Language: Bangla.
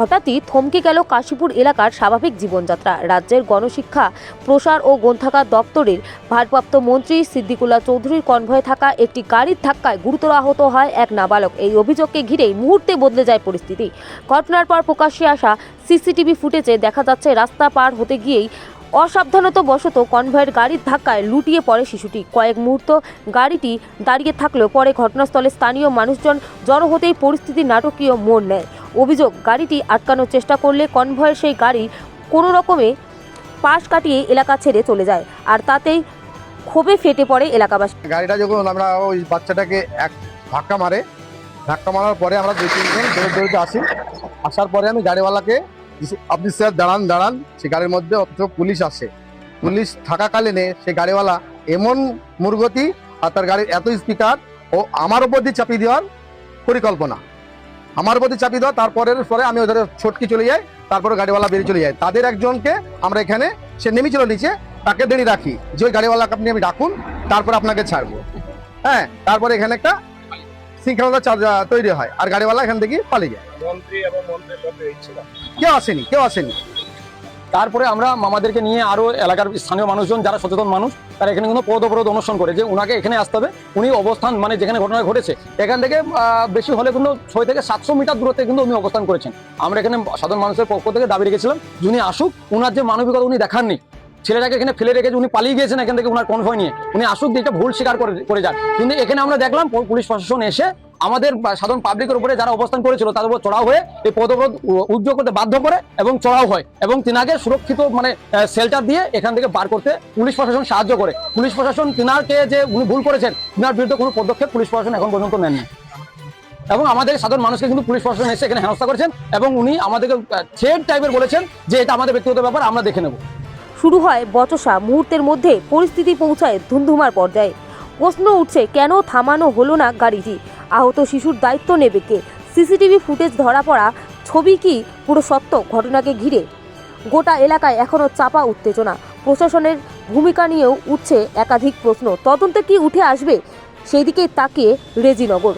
হঠাৎই থমকে গেল কাশীপুর এলাকার স্বাভাবিক জীবনযাত্রা। রাজ্যের গণশিক্ষা, প্রসার ও গ্রন্থাগার দপ্তরের ভারপ্রাপ্ত মন্ত্রী সিদ্দিকুল্লাহ চৌধুরীর কনভয়ে থাকা একটি গাড়ির ধাক্কায় গুরুতর আহত হয় এক নাবালক। এই অভিযোগকে ঘিরেই মুহূর্তে বদলে যায় পরিস্থিতি। ঘটনার পর প্রকাশ্যে আসা সিসিটিভি ফুটেজে দেখা যাচ্ছে রাস্তা পার হতে গিয়েই অসাবধানতাবশত কনভয়ের গাড়ির ধাক্কায় লুটিয়ে পড়ে শিশুটি। কয়েক মুহূর্ত গাড়িটি দাঁড়িয়ে থাকলেও পরে ঘটনাস্থলে স্থানীয় মানুষজন জড়ো হতেই পরিস্থিতি নাটকীয় মোড় নেয়। অভিযোগ, গাড়িটি আটকানোর চেষ্টা করলে কনভয়ের সেই গাড়ি কোনো রকমে পাশ কাটিয়ে এলাকা ছেড়ে চলে যায় আর তাতেই ক্ষোভে ফেটে পড়ে এলাকাবাসী। গাড়িটা যখন আমরা ওই বাচ্চাটাকে এক ধাক্কা মারে, ধাক্কা মারার পরে আমরা দুই তিনজন দৌড়ে দৌড়তে আসি। আসার পরে আমি গাড়িওয়ালাকে আপনি স্যার দাঁড়ান দাঁড়ান, সে গাড়ির মধ্যে অথচ পুলিশ আসে। পুলিশ থাকাকালীনে সে গাড়িওয়ালা এমন মুরগতি আর তার গাড়ির এত স্পিকার ও আমার উপর দিয়ে চাপিয়ে দেওয়ার পরিকল্পনা। আমার প্রতি চাপি চাপিয়ে দেওয়া তারপরের পরে আমি ওদের ছটকি চলে যাই তারপরে গাড়িওয়ালা বেরিয়ে চলে যাই তাদের একজনকে আমরা এখানে সে নেমেছিল নিচে তাকে দেরি রাখি। যে ওই গাড়িওয়ালাকে আপনি আমি ডাকুন তারপর আপনাকে ছাড়বো। হ্যাঁ তারপরে এখানে একটা শৃঙ্খলতা তৈরি হয় আর গাড়িওয়ালা এখান থেকে পালিয়ে যায়। মন্ত্রী এবং মন্ত্রীর কেউ আসেনি কেউ আসেনি। তারপরে আমরা মামাদেরকে নিয়ে আরও এলাকার স্থানীয় মানুষজন, যারা সচেতন মানুষ, তারা এখানে কিন্তু পদ অবরোধ অনুষ্ঠান করে যে উনাকে এখানে আসতে হবে। উনি অবস্থান মানে যেখানে ঘটনা ঘটেছে, এখান থেকে বেশি হলে কিন্তু ছয় থেকে সাতশো মিটার দূরত্বে কিন্তু উনি অবস্থান করেছেন। আমরা এখানে সাধারণ মানুষের পক্ষ থেকে দাবি রেখেছিলাম যে উনি আসুক, উনার যে মানবিকতা উনি দেখাননি, ছেলেটাকে এখানে ফেলে রেখেছে উনি পালিয়ে গিয়েছেন এখান থেকে উনার কনভয় নিয়ে, উনি আসুক দিয়ে ভুল স্বীকার করে করে যান কিন্তু এখানে আমরা দেখলাম পুলিশ প্রশাসন এসে আমাদের সাধারণ পাবলিকের উপরে যারা অবস্থান করেছিল, তাদের উপর চড়াও হয়ে এই পদব্রত উদ্যোগ করতে বাধ্য করে এবং চড়াও হয় এবং তিনাকে সুরক্ষিত মানে শেল্টার দিয়ে এখান থেকে বার করতে পুলিশ প্রশাসন সাহায্য করে। পুলিশ প্রশাসন তিনারকে যে উনি ভুল করেছেন, তিনার বিরুদ্ধে কোনো পদক্ষেপ পুলিশ প্রশাসন এখন পর্যন্ত নেননি। এবং আমাদের সাধারণ মানুষকে কিন্তু পুলিশ প্রশাসন এসে এখানে হেনস্থা করেছেন এবং উনি আমাদেরকে থ্রেড টাইপের বলেছেন যে এটা আমাদের ব্যক্তিগত ব্যাপার, আমরা দেখে নেব। শুরু হয় বচসা, মুহূর্তের মধ্যে পরিস্থিতি পৌঁছায় ধুন্ধুমার পর্যায়ে। প্রশ্ন উঠছে, কেন থামানো হলো না গাড়িটি? আহত শিশুর দায়িত্ব নেবে কে? সিসিটিভি ফুটেজ ধরা পড়া ছবি কি পুরো সত্য ঘটনাকে ঘিরে? গোটা এলাকায় এখনও চাপা উত্তেজনা। প্রশাসনের ভূমিকা নিয়েও উঠছে একাধিক প্রশ্ন। তদন্তে কি উঠে আসবে? সেই দিকে তাকিয়ে রেজিনগর।